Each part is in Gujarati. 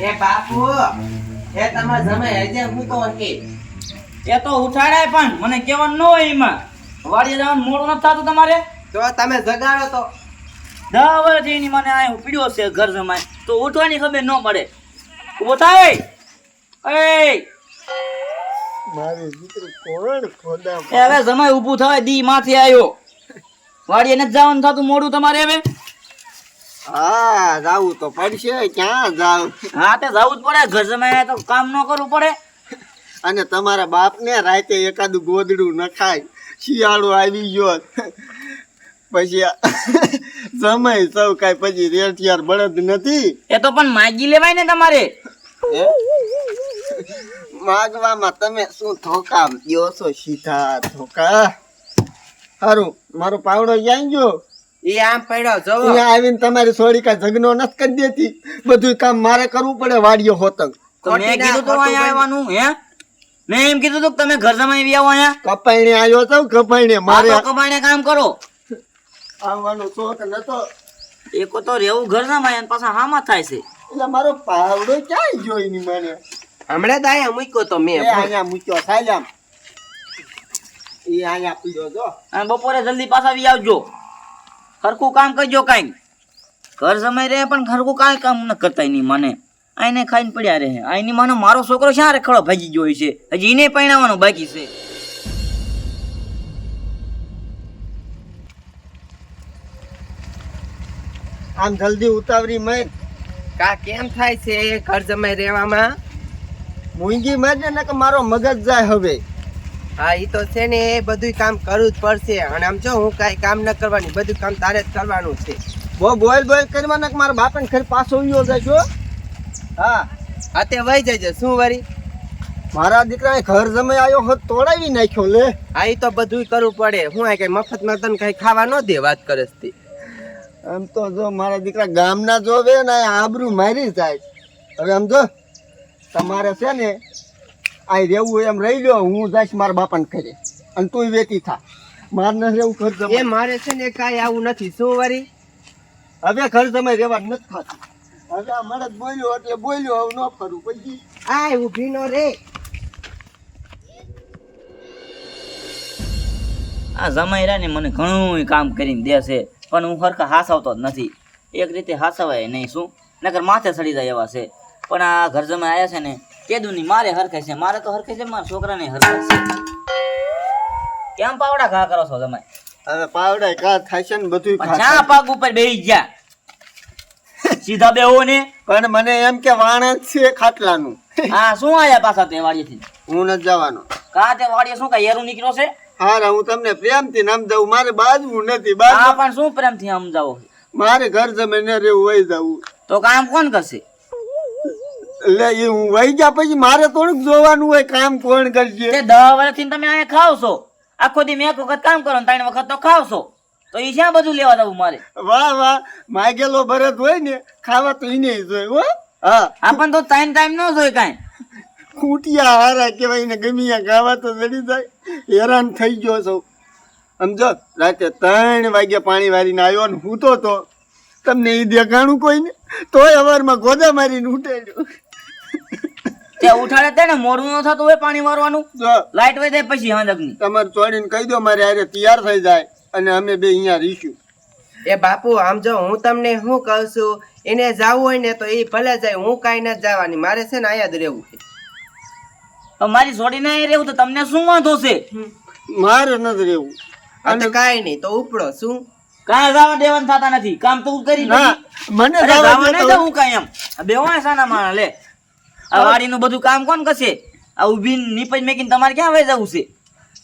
એ બાપુ એ તમારે જમે હજે હું તો કે એ તો ઉઠાડાય પણ મને કહેવાનું ન હોય એમાં. વાડીએ જવાનું મોડું નથી થતું તમારે? તો તમે જગાડો તો. દસ વર્ષથી એની મને આ પીડ્યો છે ઘર જમાય. તો ઉઠવાની ખબર ન પડે. ઊભો થાય. એ મારી દીકરી કોણ ખોદા હવે જમાય ઊભું થવાય દી માથે આવ્યો વાડીએ નથી જવાનું થતું મોડું તમારે હવે? હા જાવું તો પડશે ક્યાં જાવ? હા તે જવું જ પડે. ઘર જમાય તો કામ ન કરવું પડે. અને તમારા બાપને રાતે એકાદું ગોદડું નખાય શિયાળો આવી ગયો. પછી સમય સૌ કાંઈ પછી રેટિયાર બળદ નથી. એ તો પણ માગી લેવાય ને તમારે? માગવામાં તમે શું ધોકા દો છો? સીધા ધોકા. સારું મારો પાવડો જાય ગયો? એ આમ પડ્યો જોવો અહીંયા આવીને તમારી સોળી કાંઈ ઝઘડો નથી કરી દેતી. બધું કામ મારે કરવું પડે વાડીઓ હોતક. તો મેં કીધું તો અહીંયા આવવાનું હે? મેં એમ કીધું તું તમે ઘર જમાઈ બી આવો અહીંયા? કપાઈને આવ્યો છો કપાઈને મારે કપાઈને કામ કરો. આવવાનો શોખ નતો. એકો તો રેવું ઘર જમાય અને પાછા હામાં થાય છે. એટલે મારો પાવડો ક્યાંય ગયો એની મને હમણાં તો અહીંયા મૂક્યો તો મેં. અહીંયા મૂક્યો થાય એ અહીંયા પીડ્યો જો. અને બપોરે જલ્દી પાછા આવી આવજો. ખરખું કામ કરજો કાંઈ ઘર સમય રહે પણ ખરખું કાંઈ કામ ન કરતા નહીં મને. આઈને ખાઈને પડ્યા રહે. આઈની મને માનો મારો છોકરો શા રખડો ભાગી ગયો છે? હજી એને પરણાવવાનો બાકી છે. આમ જલ્દી ઉતાવરી મેં કા કેમ થાય છે ઘર જમાઈ રહેવામાં? મૂંગી મારને ને કે મારો મગજ જાય હવે. હા એ તો છે ને એ બધું કામ કરવું જ પડશે. અને આમ જો હું કાંઈ કામ ન કરવાની બધું કામ તારે જ કરવાનું છે. બહુ બોલ બોલ કરવા ને મારા બાપાને ઘર પાછો ઉયો જાય હા. હા. તે વહી જજે. શું વરી? મારા દીકરાએ ઘર જમે આવ્યો હોત તોડાવી નાખ્યો લે. હા એ તો બધું કરવું પડે. હું આ કઈ મફતમાં તને કઈ ખાવા ન દે વાત કરે છે આમ તો જો મારા દીકરા ગામના જોવે ને આબરૂ મારી જાય. હવે આમ જો તમારે છે ને આ રહેવું હોય એમ રહી લ્યો હું જઈશ મારા બાપાને ઘરે. અને તું વેતી થા. મારે ન રહેવું ઘર એ મારે છે ને કાંઈ આવું નથી. શું વારી? હવે ઘર જમાઈ રહેવા નથી થતું. હવે આ મળદ બોલ્યો એટલે બોલ્યો હવે ન ફરું. પછી? આ ઊભી નો રે. આ જમાઈ રહ્યા ને મને ઘણું કામ કરીને દે છે પણ હું હરખા હાસવતો જ નથી. એક રીતે હાસવાય નહીં શું? નકર માથે સડી જાય એવા છે. પણ આ ઘર જમાઈ આવ્યા છે ને કેદુની મારે હરખે છે મારે તો હરખે છે મારા છોકરાને હરખે છે. કેમ પાવડા ઘા કરો છો તમે? અરે પાવડા કા છે ને બધું ચા પાક ઉપર બેહી ગયા. સીધા બેહો ને. પણ મને એમ કે વાણ છે ખાટલાનું. હા શું આયા પાછા તે વાડીએથી હું નથી જવાનો. કા તે વાડીએ શું કા એરું નીકળ્યો છે? હારા હું તમને પ્રેમથી નામ દઉં મારે બાજવું નથી હા બાજુ પણ શું પ્રેમથી સમજાવો? મારે ઘર જમે ન રહેવું હોય જવું. તો કામ કોણ કરશે? એટલે એ હું વહી ગયા પછી મારે થોડુંક જોવાનું હોય કામ કોણ કરશે. તે દહ વર્ષથી તમે અહીંયા ખાવ છો આખો દી મેં એક વખત કામ કરો ને ત્રણ વખત તો ખાવ છો તો એ ક્યાં બધું લેવા જવું મારે? વાહ વાહ માગેલો ભરત હોય ને ખાવા તો એને જોઈ હો. હા આપણ તો ટાઈમ ટાઈમ ન જોઈ કાંઈ. ખૂટિયા હારા કહેવાય ને ગમી ગાવા ખાવા તો ચડી જાય. હેરાન થઈ ગયો છો. સમજો રાતે ત્રણ વાગે પાણી વારીને આવ્યો ને હું તો. તમને એ દેખાણું કોઈ ને? તોય અવારમાં ગોદા મારીને ઉઠાડ્યો. તે ઉઠાડે તે ને મોરું ન થતું હોય પાણી મારવાનું લાઈટ વહી જાય પછી હાંજકની તમારે ચોડીને કહી દો મારે હારે તૈયાર થઈ જાય અને અમે બે અહીંયા રહીશું. એ બાપુ આમ જો હું તમને શું કહું છું એને જવું હોય ને તો એ ભલે જાય હું કાંઈ નથી જવાની. મારે છે ને અહીંયા જ રહેવું છે. તો મારી છોડીને અહીં રહેવું તો તમને શું વાંધો છે? મારે નથી રહેવું. અને તો કાંઈ નહીં તો ઉપડો શું? કાંઈ જવા દેવાનું થતા નથી. કામ તો કરી ના. મને જવા નહીં દેતો. કાંઈ એમ. આ બેવાય સાના માણા લે. આ વાડીનું બધું કામ કોણ કરશે? આ ઊભી નીપજ મેકીને તમારે ક્યાં વહી જવું છે?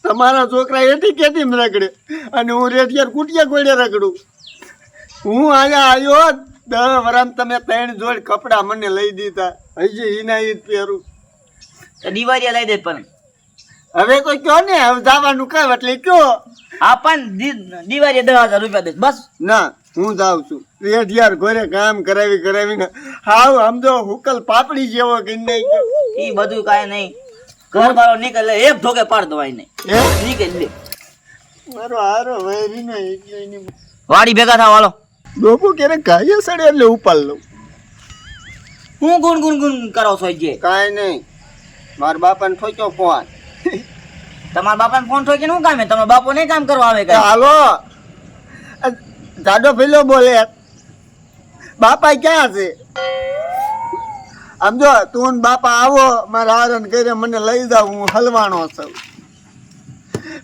તમારા છોકરા એથી કેતી રગડે. અને હું રેટિયાર કુટિયા ગોળે રગડું. હું આયા આવ્યો દસ વરામ તમે ત્રણ જોડ કપડા મને લઈ દીધા. હજી એના ઈ પહેરું. દિવાળીએ લઈ દે પણ. હવે કોઈ કયો ને? હવે જવાનું કહે એટલે કયો આ પણ દિવાળીએ દસ હજાર રૂપિયા દે બસ. ના. હું જાઉં છું. રેટિયાર ઘરે કામ કરાવી કરાવીને હાવ સમજો હુકલ પાપડી જેવો કરી નાખ્યો એ બધું કાંઈ નહીં. ઘર વાળો નીકળે એક ઢોકે પાડ દવાય નહીં. નીકળી લે મારો હારો વૈરી ને એની વાડી ભેગા થાવ હાલો. ડોબો કેરે ગાય સડે એટલે ઉપાડ લઉં. હું ગુણ ગુણ ગુણ કરો છો જે? કાંઈ નહીં. મારા બાપાને ઠોક્યો ફોન. તમારા બાપાને ફોન ઠોકી શું કામ? તમારા બાપો નહીં કામ કરવા આવે હાલો. જાડો ભીલો બોલે. બાપા ક્યાં છે? આમ જો તું બાપા આવો મારા હારણ કરે મને લઈ જાવ હું હલવાણો છું.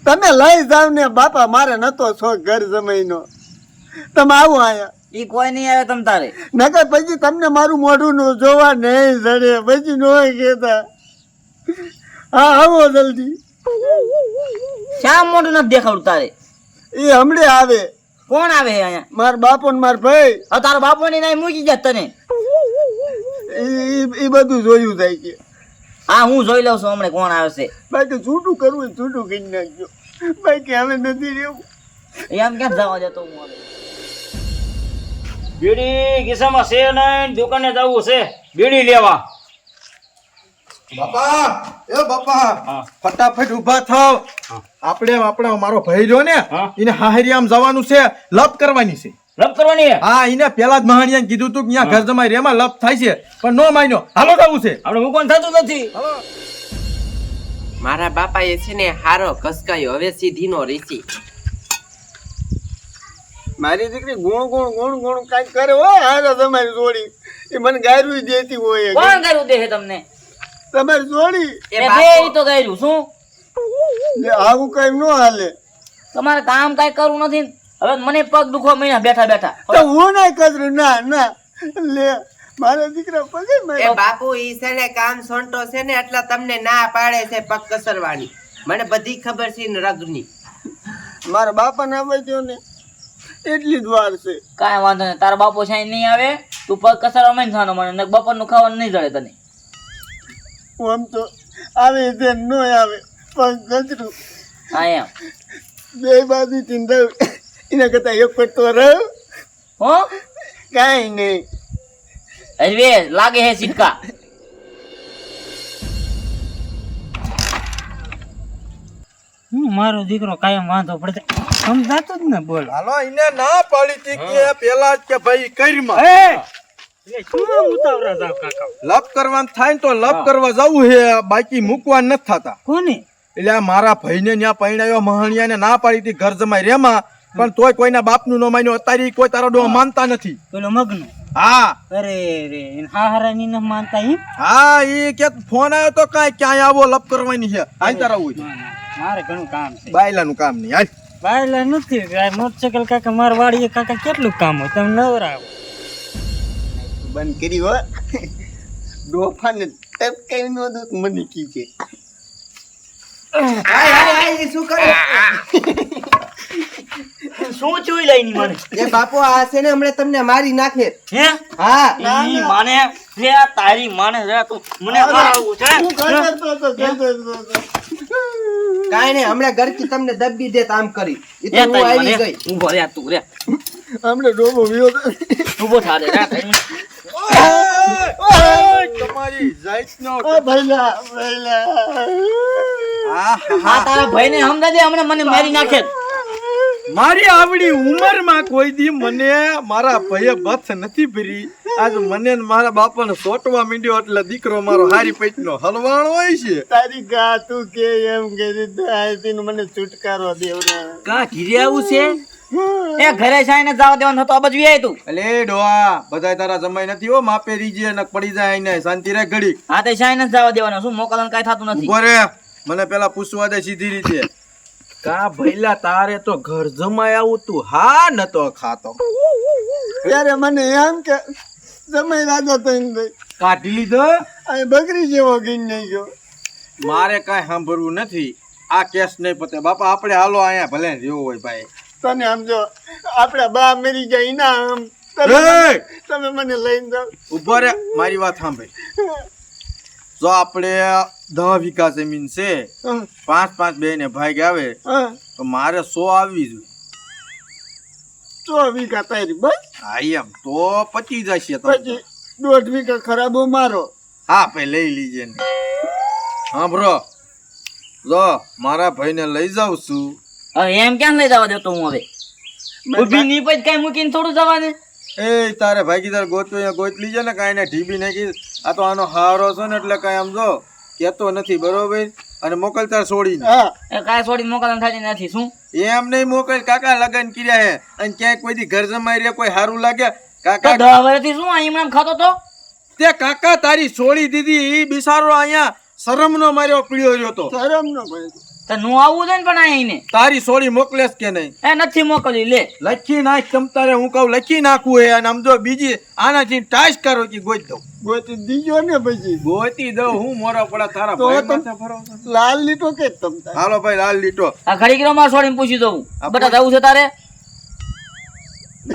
તમે લઈ જાવ ને બાપા મારે નતો શોખ ઘર જમાઈનો. તમે આવો અહીંયા. ઈ કોઈ નહીં આવે તમ તારે. નકર પછી તમને મારું મોઢું નું જોવા નહીં જડે. પછી નો કહેતા હા આવો જલ્દી. શા મોઢું નથી દેખાડું તારે? એ હમણે આવે. કોણ આવે અહીંયા? માર બાપો ને મારા ભાઈ. હવે તારો બાપો ને નહીં મૂકી જાય તને. એ બધું જોયું થાય છે હા હું જોઈ લઉં છું હમણાં કોણ આવે છે. બાકી છૂટું કરવું છૂટું કહી નાખજો. બાકી હવે નથી રહેવું. એમ ક્યાં જવા જતો હું? બીડી ખિસ્સામાં છે નહીં દુકાને જવું છે. બીડી લેવા. બાપા એ બાપા ફટાફટ ઊભા થાવ. આપણે આપણા મારો ભાઈ રહ્યો ને એને હાહરિયામ જવાનું છે લપ કરવાની છે. લપ કરવાની હા એને પેલા જ મહાણિયાને કીધું તું કે અહીંયા ઘર જમાઈ રેમાં લપ થાય છે પણ નો માન્યો. હાલો થવું છે. આપણે મૂકવાનું થતું નથી. મારા બાપાએ છે ને હારો કસકાયો હવે સીધી નો રીસી. મારી દીકરી ગુણ ગુણ ગુણ ગુણ કાંઈક કરે હો હારે તમારી જોડી. એ મને ગાયરું દેતી હોય. કોણ ગાયરું દે તમને? તમારી જોડી? એ એ બે બાપુ ઈ તો કર્યું શું? લે, આવું કઈ ન હાલે. તમારે કામ કઈ કરવું નથી હવે મને પગ દુખવા મહિના બેઠા બેઠા. તો હું ના કરું? ના ના. લે મારા દીકરા પગે એ બાપુ ઈ છે ને કામ સોંટો છે ને એટલે તમને ના પાડે છે પગ કસરવાની. મને બધી ખબર છે ને રગની. મારા બાપા ના વૈદ્યો ને. એટલી જ વાર છે. કાંઈ વાંધો નહીં. તારા બાપો છે નહીં આવે તું પગ કસરવા માં થવાનો મને. બપોર બપોરનું ખાવાનું નહીં જડે તને. આમ તો આવે તે ન આવે પણ ગજરું. હા એમ બે બાજુ ચિંતા એના કરતા એક પડતો રહ્યો હો? કાંઈ નહીં. અરે લાગે હે સિક્કા. હું મારો દીકરો કાયમ વાંધો પડે સમજાતો જ ને બોલ. હાલો એને ના પાડી કે પેલા જ કે ભાઈ કરીમાં. લપ કરવાનું થાય ને તો લપ કરવા જવું છે બાકી મૂકવા નથી થતા. કોને? એટલે આ મારા ભાઈને ત્યાં પરણાયો મહાણિયાને ના પાડી હતી ઘર જમાઈ રેમાં. પણ તોય કોઈના બાપનું નો માન્યો. અત્યારે કોઈ તારો ડો માનતા નથી. પેલો મગનો. હા. અરે રે એને ન માનતા હા એ કે ફોન આવ્યો તો કાંઈ ક્યાંય આવો લપ કરવાની છે. આઈ તારા હોય. મારે ઘણું કામ છે. બાયલાનું કામ નહીં. હાલ. બાયલા નથી. આ મોટરસાયકલ કાકા માર વાડીએ કાકા કેટલું કામ હોય? તમે નવરાવો. બંધ કરી હો. ડોફાને ટપકાઈ નો દૂધ મને કી છે. હાય હાય હાય ઈ શું કરે? શું જોઈ લઈ મને? એ બાપુ આ છે ને હમણાં તમને મારી નાખે. હે? હા. ઈ માને રે તારી માને રે તું મને મારવું છે. કાંઈ નહીં હમણાં ગરકી તમને દબી દે આમ કરી. ઈ તો હું આવી ગઈ. ઊભો રે તું રે. હમણે ડોબો વિયો ઊભો થા રે તારી તમારી જાતનો આ ભઈલા ભઈલા તારા ભાઈને સમજા દે મને મારી નાખે. મારી આવડી ઉંમરમાં કોઈ દી મને મારા ભાઈએ બથ નથી ભરી. આજ મને ને મારા બાપાને સોટવા માંડ્યો એટલે દીકરો મારો હારી પેટનો હલવાણો હોય છે. તારી ગા તું કે એમ કે મને છુટકારો દેવ કા ઘીરે આવું છે? એ ઘરે જઈને જવા દેવાનું હતો આ બાજુ આય તું. અલે ડોઆ બધાય તારા જમાઈ નથી હો માપે રીજે નક પડી જાય આઈને શાંતિ રે ઘડી. હા તે જઈને જ જવા દેવાનું શું મોકલવાનું કાંઈ થતું નથી. ઊભો મને પેલા પૂછવા દે સીધી રીતે. કા ભઈલા તારે તો ઘર જમાઈ આવું તું. હા નતો ખાતો. ત્યારે મને એમ કે જમાઈ રાજો થઈને ભાઈ કાઢી લીધો? આ બકરી જેવો ગીન નહીં ગયો. મારે કાંઈ સાંભળવું નથી. આ કેસ નહીં પતે. બાપા આપણે હાલો અહીંયા ભલે જેવું હોય ભાઈ. તને આમ જો આપણા બા મરી જાય ના આમ. તમે મને લઈને જાઓ. ઊભો રે મારી વાત સાંભળ. જો આપણે દહ વીઘા જમીન છે પાંચ પાંચ બે ને ભાગ આવે તો મારે સો આવવી જોઈએ. સો વીઘા તારી બસ? હા એમ. તો પચી જશે પછી દોઢ વીઘા ખરાબો મારો. હા ભાઈ લઈ લીજે ને હા બ્રો જો મારા ભાઈને લઈ જાઉં છું. હવે એમ કેમ લઈ જવા દેતો હું હવે? ઊભી ની પછી કઈ મૂકીને થોડું જવા દે એ તારે ભાગીદાર ગોતવો અહીંયા ગોત લીજે ને કાંઈ ને ઢીબી નાખી આ તો આનો હારો છે ને એટલે કાંઈ આમ જો કહેતો નથી બરોબર? અને મોકલતા છોડીને હા. એ કાંઈ છોડીને મોકલવાનું થતી નથી શું? એમ નહીં મોકલ કાકા લગન કર્યા હે. અને ક્યાંય કોઈ દી ઘર જમાઈ રહ્યા કોઈ સારું લાગે? કાકા દવા વર્ષથી શું આ ઈમરાન ખાતો તો? તે કાકા તારી છોડી દીધી એ બિસારો અહીંયા શરમનો માર્યો પીળ્યો રહ્યો તો શરમ નો ભાઈ તો નું આવવું જોઈએ ને પણ અહીંયા તારી છોડી મોકલેસ કે નહીં? એ નથી મોકલી લે. લખી નાખ તમ તારે હું કહું લખી નાખવું હે અને આમ જો બીજી આનાથી ટાઈસ કરો કે ગોઈ દઉં. ગોતી દીજો ને પછી? ગોતી દઉં હું મોરો પડા તારા ભાઈ માથે ફરો લાલ લીટો કે તમ હાલો ભાઈ લાલ લીટો. આ ઘડી કિલો માં છોડીને પૂછી દઉં. બધા બટા જવું છે તારે?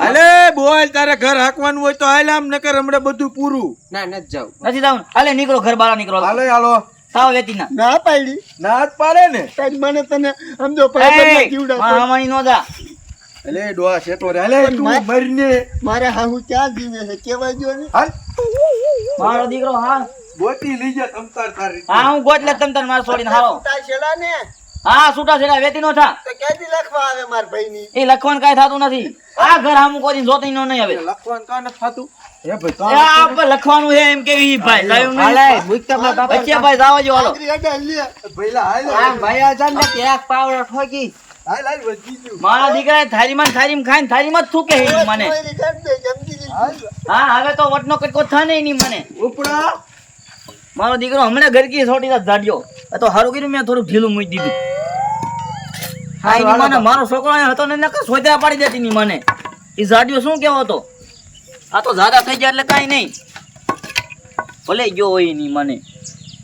અલે બોલ તારે ઘર હાકવાનું હોય તો હાલ આમ નકર હમણાં બધું પૂરું. ના નથી જાવ. નથી જાવ. હાલે નીકળો ઘર બહાર નીકળો. હાલે હાલો. સાવ વેતી ના. ના પાડી. ના જ પાડે ને. તારી મને તને સમજો ભાઈ જીવડા મારી નો જા. અલે ડોહા શેઠો રે. તું માર- મારે હાહુ ક્યાં જીવે છે? કેવા જો ને. હાલ. મારો દીકરો હા. ગોતી લઈ જા તમતાર તારી. હા હું ગોતલે તમતાર તમ છોડીને હારો તાર છેડા ને. હા છૂટા છેડા વેતી નો થા તો ક્યાંથી લખવા આવે માર ભાઈ ની એ લખવાનું કાંઈ થતું નથી. આ ઘર હામું કોઈ જોતી નો નહીં હવે. લખવાનું કાં નથી થાતું. હે ભાઈ એ આ લખવાનું છે એમ કેવી ભાઈ કાંઈ નહીં. હાલે મુકતા મારા બાપા. વચ્ચે ભાઈ જાવા જો હાલો. આખરી અડા લે. ભઈલા હાલ. આમ ભાઈ અજાન ને ક્યાંક પાવડર ઠોકી. હાલ હાલ વધી ગયું. મારા દીકરા થારીમાં ને થારીમાં ખાઈને થારીમાં જ થૂકે હે મને. હા હવે તો વટનો કટકો થાય નહીં મને. ઉપડા. મારો દીકરો હમણાં ઘરકી છોટી જાડ્યો આ તો હારું કર્યું મેં થોડું ઢીલું મૂકી દીધું. હા એની મને મારો છોકરો અહીંયા હતો ને નકર સોજા પાડી દેતી ની મને. એ જાડ્યો શું કેવો હતો? આ તો જાડા થઈ ગયા એટલે કાંઈ નહીં. ભલે ગયો હોય એની મને.